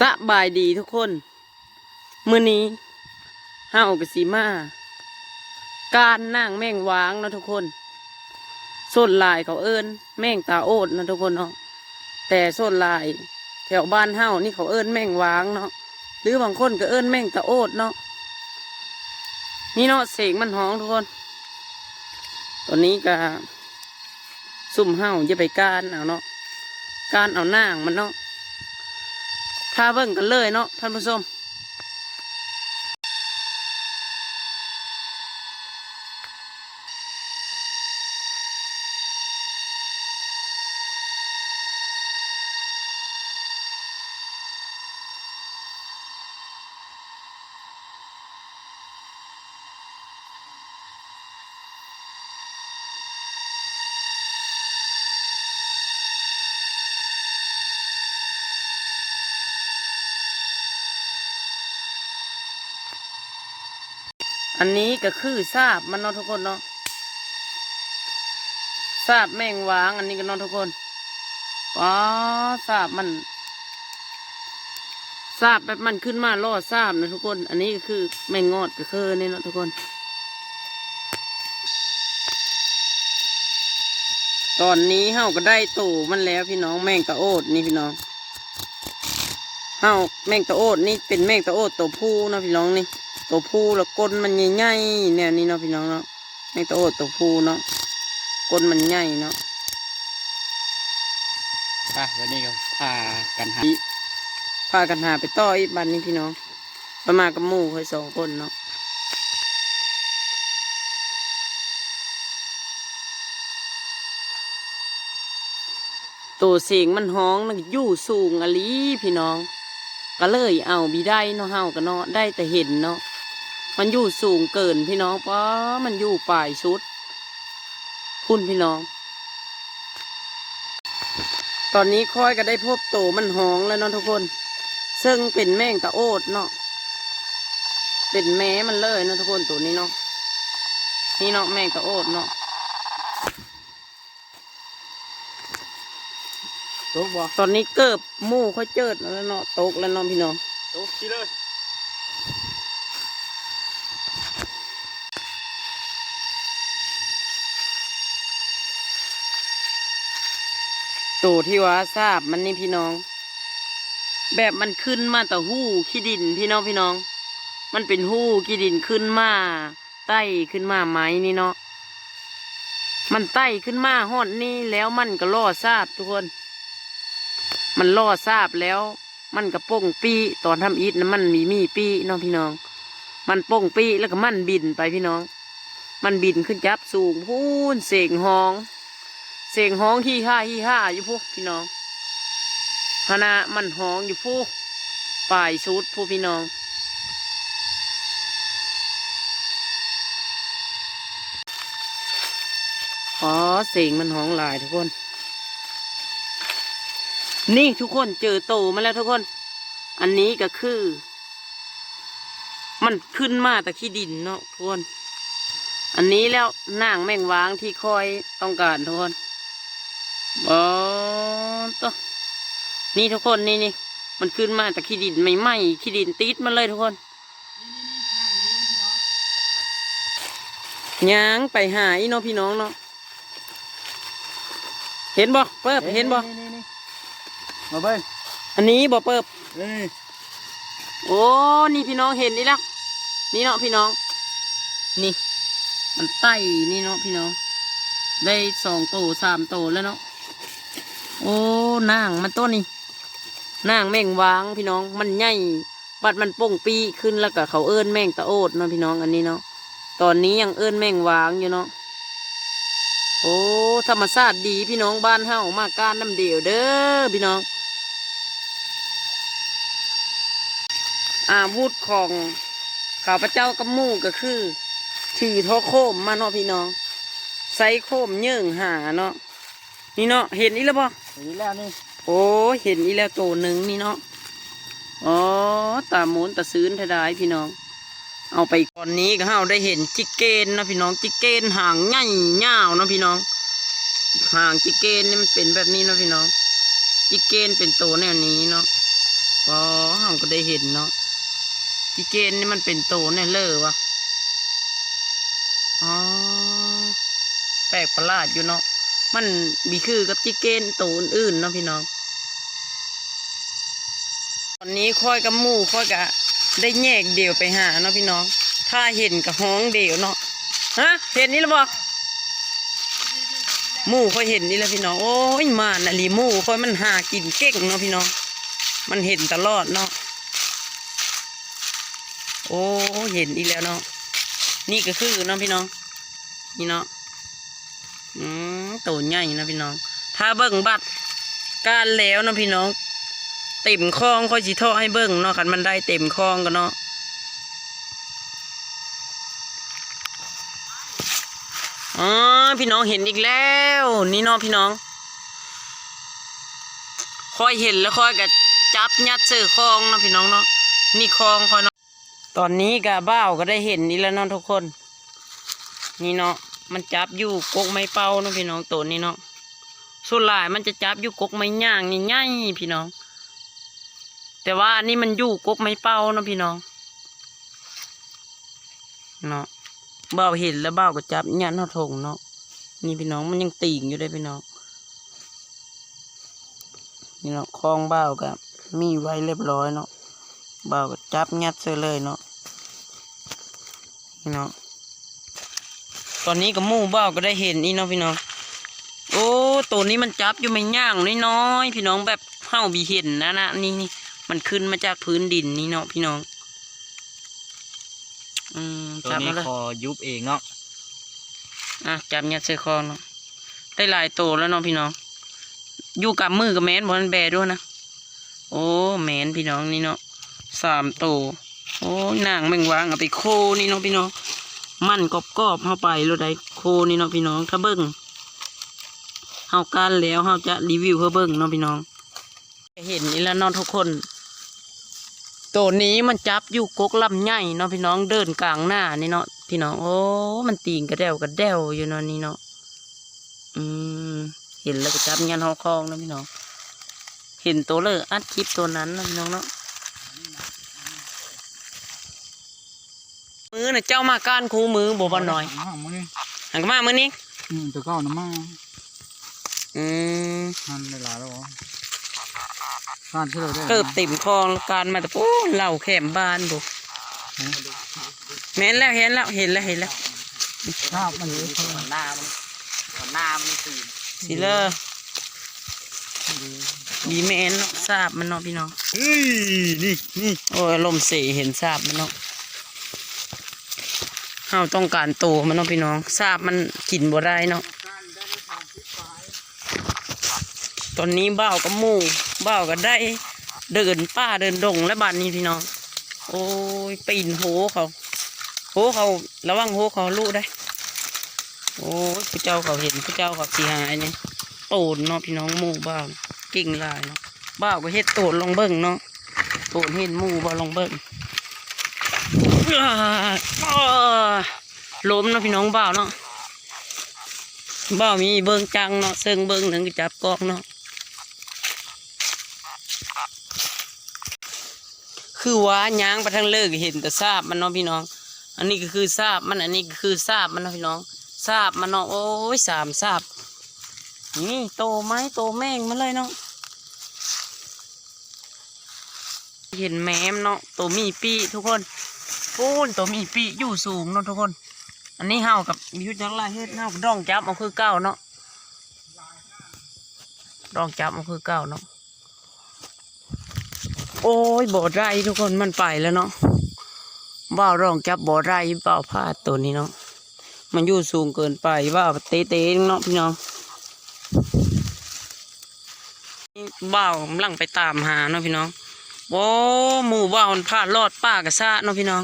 สบายดีทุกคน มื้อนี้ห้าอกสีมาการนั่งแม่งว้างนะทุกคนส้นลายเขาเอิ้นแม่งตาโอดนะทุกคนเนาะแต่ส้นลาย แถวบ้านเฮานี่เขาเอิ้นแม่งว้างเนาะหรือบางคนก็เอิ้นแม่งตาโอดเนาะนี่เนาะเสกมันห้องทุกคน ตอนนี้ก็ซุ่มเฮาจะไปการเอาเนาะการเอานางมันเนาะ พาเบิ่งกันเลยเนาะท่านผู้ชม อันนี้ก็คือซาบมันเนาะทุกคนเนาะซาบแมงวาง อันนี้ก็เนาะทุกคนอ๋อซาบมันซาบแบบมันขึ้นมาล่อซาบนะทุกคน อันนี้ก็คือแมงงอดก็คือนี่เนาะทุกคนตอนนี้เฮาก็ได้ตู่มันแล้วพี่น้องแมงตะโอดนี่พี่น้องเฮาแมงตะโอดนี่เป็นแมงตะโอดตัวผู้นะพี่น้องนี่ ตัวผู้แล้วก้นมันใหญ่ๆเนี่ยนี่เนาะพี่น้องเนาะแมงตะโอดตัวผู้เนาะก้นมันใหญ่เนาะไปวันนี้ก็พากันหาพากันหาไปต่ออีกบันนี้พี่น้องประมาณกับหมู่เคยสองคนเนาะตัวเสียงมันห้องนะอยู่สูงอะลีพี่น้อง ก็เลยเอาบีได้เนาะเฮากันเนาะได้แต่เห็นเนาะ มันอยู่สูงเกินพี่น้องเพราะมันอยู่ปลายชุด คุณพี่น้อง ตอนนี้ค่อยก็ได้พบโตมันห้องแล้วเนาะทุกคน ซึ่งเป็นแมงตะโอดเนาะ เป็นแม้มันเลยเนาะทุกคนตัวนี้เนาะ นี่เนาะแมงตะโอดเนาะตกบ่ตอนนี้เกิบหมู่ค่อยเจิดแล้วเนาะตกแล้วเนาะพี่น้องตกสิเลย ตัวที่ว่าทราบมันนี่พี่น้อง แบบมันขึ้นมาแต่หู้ขี้ดินพี่น้องพี่น้อง มันเป็นหู้ขี้ดินขึ้นมาไต่ขึ้นมาไม้นี่เนาะมันไต่ขึ้นมาหอดนี่แล้วมันก็ล่อทราบทุกคน มันล่อทราบแล้ว มันก็ป้งปีตอนทำอิฐนะมันมีมีปีน้องพี่น้อง มันป้งปีแล้วก็มันบินไปพี่น้อง มันบินขึ้นจับสูงพูนเสียงห้อง เสียงห้องฮี่ห้าฮี่ห้าอยู่พวกพี่น้องฮานะมันห้องอยู่พวกป่ายสุดพวกพี่น้องอ๋อเสียงมันห้องหลายทุกคน นี่ทุกคนเจอโตมาแล้วทุกคน อันนี้ก็คือ มันขึ้นมาแต่ขี้ดินเนาะทุกคน อันนี้แล้วนางแมงวางที่คอยต้องการทุกคน บอตัวนี่ทุกคนนี่นี่มันขึ้นมาจากขี้ดินไม่ไหมขี้ดินติดมันเลยทุกคนย่างไปหาอีน้องพี่น้องเนาะเห็นบ่เปิบเห็นบ่นี่นี่มาเบิ้งอันนี้บ่เปิบเอ้ยโอ้นี่พี่น้องเห็นนี่แล้วนี่เนาะพี่น้อง นี่ มันไต่นี่เนาะพี่น้อง ได้สองโตสามโตแล้วเนาะ โอ้นางมันต้นนี่นางแมงวางพี่น้องมันใหญ่บัดมันโป่งปีขึ้นแล้วก็เขาเอิ้นแมงตะโอดเนาะพี่น้องอันนี้เนาะตอนนี้ยังเอิ้นแมงวางอยู่เนาะโอ้ธรรมชาติดีพี่น้องบ้านเฮามาการน้ำเดียวเด้อพี่น้อง อาวุธของข้าพเจ้ากับมู่ก็คือ ถือท่อโคมมาเนาะพี่น้องใส่โคมเยื่งหาเนาะนี่เนาะเห็นอีแล้วปะ เห็นแล้วนี่ โอ้เห็นอีแล้วตัวหนึ่งนี่เนาะ อ๋อ ตาหมุนตาซื้นทดายพี่น้อง เอาไปก่อนนี้ก็เฮาได้เห็นจิกเกนนะพี่น้องจิกเกนห่างใหญ่ยาวเนาะพี่น้องห่างจิกเกนนี่มันเป็นแบบนี้เนาะพี่น้อง จิกเกนเป็นตัวแนวนี้เนาะปอก็ได้เห็นเนาะจิเกนนี่มันเป็นโตแน่เลอวะอ๋อแปลกประหลาดอยู่เนาะ มันมีคือกับจิเกนโตอื่นๆเนาะพี่น้อง ตอนนี้ค่อยกับหมู่ค่อยกะได้แยกเดี่ยวไปหาเนาะพี่น้อง ถ้าเห็นกับห้องเดี่ยวเนาะฮะเห็นนี่หรือเปล่าหมู่ค่อยเห็นนี่แหละพี่น้องโอ้ยมาน่ะลีหมู่ค่อยมันหากินเก่งเนาะพี่น้อง มันเห็นตลอดเนาะโอ้เห็นอีกแล้วเนาะนี่ก็คือเนาะพี่น้องนี่เนาะ มตัวใหญ่นะพี่น้อง ถ้าเบิ่งบัตรการแล้วนะพี่น้อง เต็มคลองค่อยสิท่อให้เบิ่งเนาะคันมันได้เต็มคลองกันเนาะอ๋อพี่น้องเห็นอีกแล้ว นี่เนาะพี่น้องค่อยเห็นแล้วค่อยก็จับยัดเสือคลองนะพี่น้องเนาะนี่คลองค่อยเนาะตอนนี้กะบ้าวก็ได้เห็นนี่แล้วเนาะทุกคน นี่เนาะ มันจับอยู่กกไม้เป่าเนาะพี่น้องตัวนี้เนาะส่วนหลายมันจะจับอยู่กกไม้ย่างง่ายๆพี่น้อง แต่ว่าอันนี้มันอยู่กกไม้เป้าเนาะพี่น้องเนาะเบ้าเห็นแล้วเบ้าก็จับยันเอาถงเนาะนี่พี่น้องมันยังติ่งอยู่ได้พี่น้องนี่เนาะคลองเบ้าก็มีไว้เรียบร้อยเนาะเบ้าก็จับยัดเสยเลยเนาะนี่เนาะ ตอนนี้กับหมู่เบ้าก็ได้เห็นนี่เนาะพี่น้อง โอ้ตัวนี้มันจับอยู่ไม่ย่างน้อยๆพี่น้องแบบเฮาบีเห็นนะนะนี่นี่มันขึ้นมาจากพื้นดินนี่เนาะพี่น้อง อืมตัวจับนี้มาเลยคอยุบเองเนาะอะจับยัดใส่คอเนาะได้หลายตัวแล้วเนาะพี่น้อง อยู่กับมือกับแมนบนแบด้วยนะ โอ้แมนพี่น้องนี่เนาะสามตัวโอ้ยนางแมงวางเอาไปโคนี่เนาะพี่น้อง มันกรอบกอบเข้าไปรถไดโคนี่เนาะพี่น้องถ้าเบิ้งเฮาการแล้วเฮาจะรีวิวเพื่อเบิ้งเนาะพี่น้อง เห็นนี่แล้วเนาะทุกคน ตัวนี้มันจับอยู่กกลำใหญ่เนาะพี่น้องเดินกลางหน้านี่เนาะพี่น้องโอ้ มันตีงกระเดวกระเดวอยู่เนาะนี่เนาะอืมเห็นแล้วก็จับยันหอคองเนาะพี่น้อง เห็นตัวเลยอัดคลิปตัวนั้นเนาะพี่น้องเนาะ มือน่ะเจ้ามาก้านคูมือบ่บ่หน่อยมามือหันก็มามือนี้อืมตัวเก้าน้ำมาอืมหันได้หลายแล้วเหรอการเชื่อได้เกิบติ่มคลองแล้วการมาแต่โอ้เหล่าแคมบ้านบุแม่นแล้วเห็นแล้วเห็นแล้วเห็นแล้วภาพมันเลยหน้ามันหน้ามันตื่นสิเลอบีแมนเนาะทราบมันเนาะพี่น้องเฮ้ยนี่นี่โอ้ยลมณ์เสีเห็นทราบมันเนาะ เฮาต้องการโตมันเนาะพี่น้องทราบมันกินบ่ได้เนาะตอนนี้เบ่ากับมู่บ่าก็ได้เดินป่าเดินดงและบ้านนี้พี่น้อง โอ้ยปีนโหเขาโหเขาระวังโหเขาลูกได้ โอ้ยผู้เจ้าเขาเห็นผู้เจ้าเขาสีหายเนี่ยโตนเนาะพี่น้องมู่บ้ากิ่งลายเนาะเบ้าก็เฮ็ดโตนลองเบิ่งเนาะโตนเห็นมู่บ่าลองเบิ่ง ล้มนะพี่น้องบ้าวเนาะบ้าวมีเบิ่งจังเนาะเซิงเบิ่งหนึ่งก็จับกอกเนาะคือว่าย้างไปทางเลิกเห็นแต่ทราบมันเนาะพี่น้อง อันนี้ก็คือทราบมันอันนี้ก็คือทราบมันเนาะพี่น้องทราบมันเนาะโอ้ยสามทราบนี่โตไหมโตแม่งมันเลยเนาะเห็นแม้มเนาะตัวมีปีทุกคน ปูนตัวมีปีอยู่สูงเนาะทุกคน อันนี้เฮากับมิวจังไรเฮ็ดเฮากับดองจับมันคือเก้าเนาะดองจับมันคือเก้าเนาะโอ้ยบ่ได้ทุกคนมันไปแล้วเนาะบ่าวรองจับบ่ได้บ่าวพลาดตัวนี้เนาะมันอยู่สูงเกินไปว่าเตะเตะเนาะพี่น้องนี่บ่าวกำลังไปตามหาเนาะพี่น้องโอ้หมู่บ่าวมันพลาดรอดป้ากระซะเนาะพี่น้อง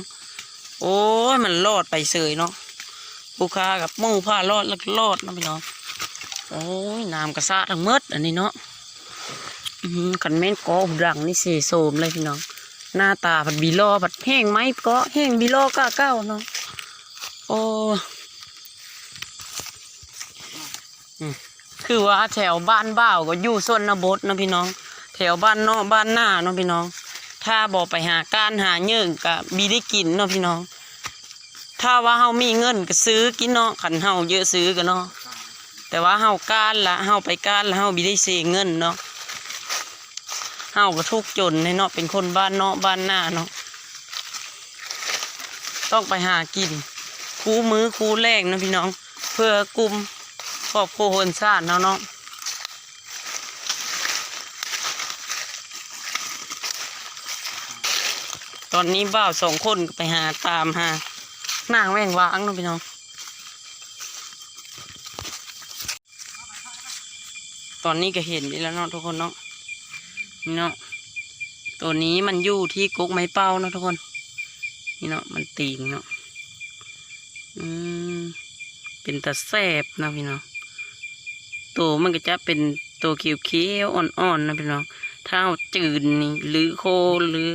โอ้ยมันรอดไปเสยเนาะลูกค้ากับมู่พลารอดแล้วก็รอดนะพี่น้องโอ้ยน้ำกระซะทั้งหมดอันนี้เนาะอื้อหือขันแม่นกอหูดังนี่เสยโสมเลยพี่น้อง หน้าตาผัดบีลอผัดแห้งไหมกาะแห้งบีลอก้าเก้าเนาะโอ้คือว่าแถวบ้านบ่าวก็อยู่ส่วนนบทเนะพี่น้อง แถวบ้านนอกบ้านหน้าเนาะพี่น้อง ถ้าบ่ไปหาการหาเยื่งก็บีได้กินเนาะพี่น้อง ถ้าว่าเฮามีเงินก็ซื้อกินเนาะขันเฮาเยอะซื้อกันเนาะแต่ว่าเฮาการละเฮาไปการละเฮาบีได้เสียเงินเนาะเฮาก็ทุกจนในเนาะเป็นคนบ้านเนาะบ้านหน้าเนาะต้องไปหากิน คู่มือคู่แรกนะพี่น้อง เพื่อกุมครอบครัวคนชาติเนาะเนาะ อนนี้บ่าวสองคนไปหาตามหานางแม่งวางเนาะพี่น้อง ตอนนี้ก็เห็นนี่แล้วเนาะทุกคนเนาะนี่เนาะตัวนี้มันอยู่ที่กุ๊กไม้เป้าเนาะทุกคน นี่เนาะมันตีงเนาะอืมเป็นตาแซบนะพี่น้องตัวมันก็จะเป็นตัวเขียวๆอ่อนๆนะพี่น้องถ้าจืดนี่หรือโคหรือ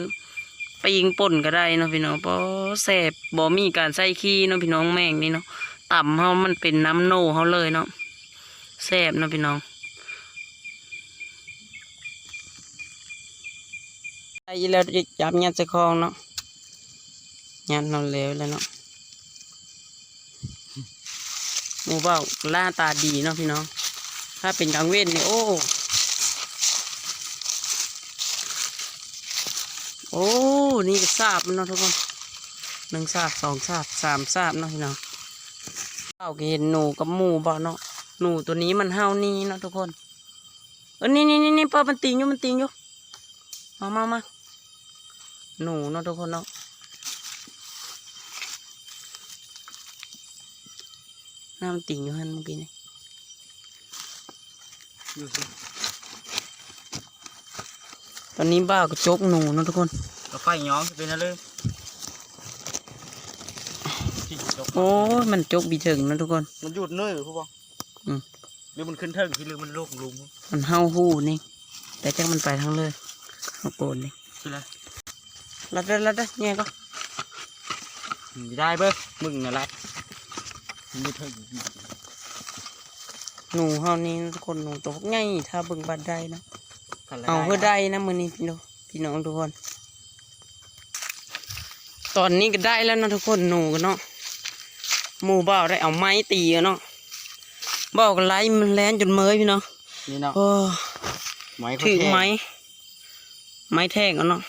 ไปยิงป่นก็ได้เนาะพี่น้องเพราะแซบบ่มีการใส่ขี้เนาะพี่น้องแมงนี่เนาะต่ำเฮามันเป็นน้ำโนเฮาเลยเนาะแซบเนาะพี่น้องไอ้แล้วจับยัดใส่คลองเนาะยัดเราแล้วแล้วเนาะหมูเบ้าล่าตาดีเนาะพี่น้อง ถ้าเป็นกลางเว้นนี่โอ้ โอ้ นี่ก็ทราบมันเนาะทุกคนหนึ่งทราบสองทราบสามทราบเนาะพี่น้องเบ้าก็เห็นหนูกับหมูบ้าเนาะหนูตัวนี้มันเห่านี่เนาะทุกคนเออนี่นี่นี่นี่เปิดมันติงอยู่มันติงอยู่มามามาหนูเนาะทุกคนเนาะน้ำติ่งอยู่หันเมื่อกี้นี่ย ตอนนี้บ้าวก็จกหนูเนาะทุกคนแล้วไฟย้อมจะเป็นอะไรที่จกโอ้ยมันจกบีถึงเนาะทุกคน มันหยุดเนื่อยหรือผู้บ่อืมหรือมันขึ้นเทิงที่หรือมันโลกลุมมันเห่าหู้นี่ แต่จักมันไปทางเลยเอาโกนนี่คืออะไรรัดได้รัดได้เนี่ยก็ไม่ได้เบ้อมึงน่ะไรมันไม่เทิงหนูเฮานี่ทุกคนหนูตัวง่ายถ้าเบิ่งบัดได้นะ เอาเพื่อได้นะมือนี้พี่น้องพี่น้องทุกคน ตอนนี้ก็ได้แล้วเนาะทุกคนหนูกันเนาะหมู่บ่าวได้เอาไม้ตีกันเนาะบ่าวก็ไล่มันแลนจนเมยพี่น้องนี่เนาะโอ้ไม้ถือไม้ไม้แท่งเอาเนาะ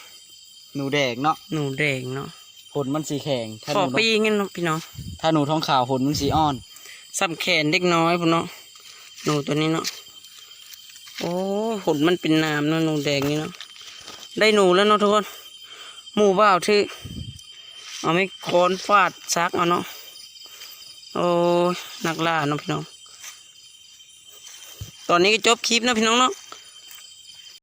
หนูแดงเนาะหนูแดงเนาะผลมันสีแข็งถ้าขหอนูปีงั้นเนาะพี่น้องถ้าหนูท้องขาวผลมันสีอ่อนซ้ำแขนเด็กน้อยพุ่นเนาะหนูตัวนี้เนาะ โอ้ผลมันเป็นน้ำเนาะหนูแดงนี่เนาะได้หนูแล้วเนาะทุกคนหมู่บ่าวที่เอาไม่ค้อนฟาดซักเอาเนาะโอ้นักล่าเนาะพี่น้อง ตอนนี้ก็จบคลิปเนาะพี่น้องเนาะ